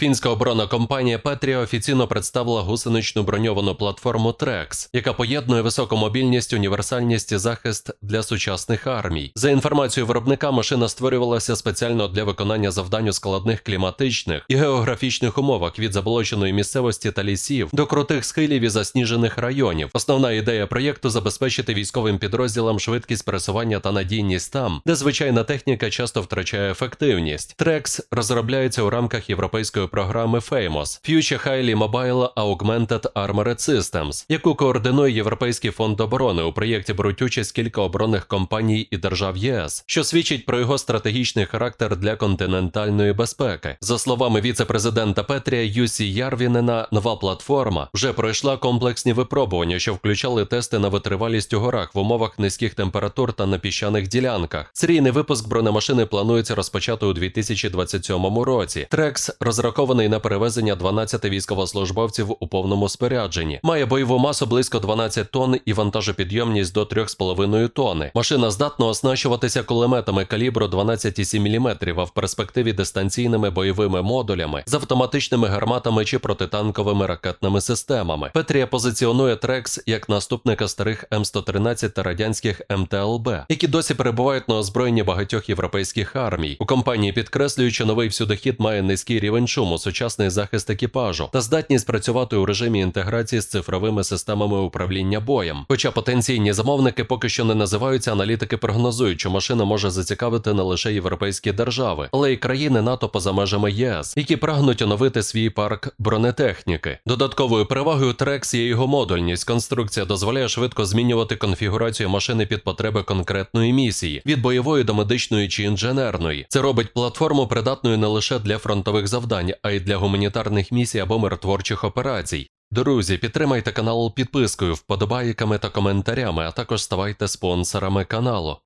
Фінська оборонна компанія Петрія офіційно представила гусеничну броньовану платформу Trex, яка поєднує високу мобільність, універсальність і захист для сучасних армій. За інформацією виробника, машина створювалася спеціально для виконання завдань у складних кліматичних і географічних умовах від заболоченої місцевості та лісів до крутих схилів і засніжених районів. Основна ідея проєкту забезпечити військовим підрозділам швидкість пересування та надійність там, де звичайна техніка часто втрачає ефективність. Trex розробляється у рамках європейської програми FAMOS Future Highly Mobile Augmented Armored Systems, яку координує Європейський фонд оборони. У проєкті беруть участь кілька оборонних компаній і держав ЄС, що свідчить про його стратегічний характер для континентальної безпеки. За словами віце-президента Петрія Юсі Ярвінена, нова платформа вже пройшла комплексні випробування, що включали тести на витривалість у горах в умовах низьких температур та на піщаних ділянках. Серійний випуск бронемашини планується розпочати у 2027 році. Трекс розрахований на перевезення 12 військовослужбовців у повному спорядженні. Має бойову масу близько 12 тонн і вантажопідйомність до 3,5 тонни. Машина здатна оснащуватися кулеметами калібру 12,7 мм, а в перспективі дистанційними бойовими модулями з автоматичними гарматами чи протитанковими ракетними системами. Петрія позиціонує Трекс як наступника старих М113 та радянських МТЛБ, які досі перебувають на озброєнні багатьох європейських армій. У компанії підкреслюють, що новий всюдохід має низький рівень шуму, сучасний захист екіпажу та здатність працювати у режимі інтеграції з цифровими системами управління боєм. Хоча потенційні замовники поки що не називаються, аналітики прогнозують, що машина може зацікавити не лише європейські держави, але й країни НАТО поза межами ЄС, які прагнуть оновити свій парк бронетехніки. Додатковою перевагою Trex є його модульність. Конструкція дозволяє швидко змінювати конфігурацію машини під потреби конкретної місії від бойової до медичної чи інженерної. Це робить платформу придатною не лише для фронтових завдань, а й для гуманітарних місій або миротворчих операцій. Друзі, підтримайте канал підпискою, вподобайками та коментарями, а також ставайте спонсорами каналу.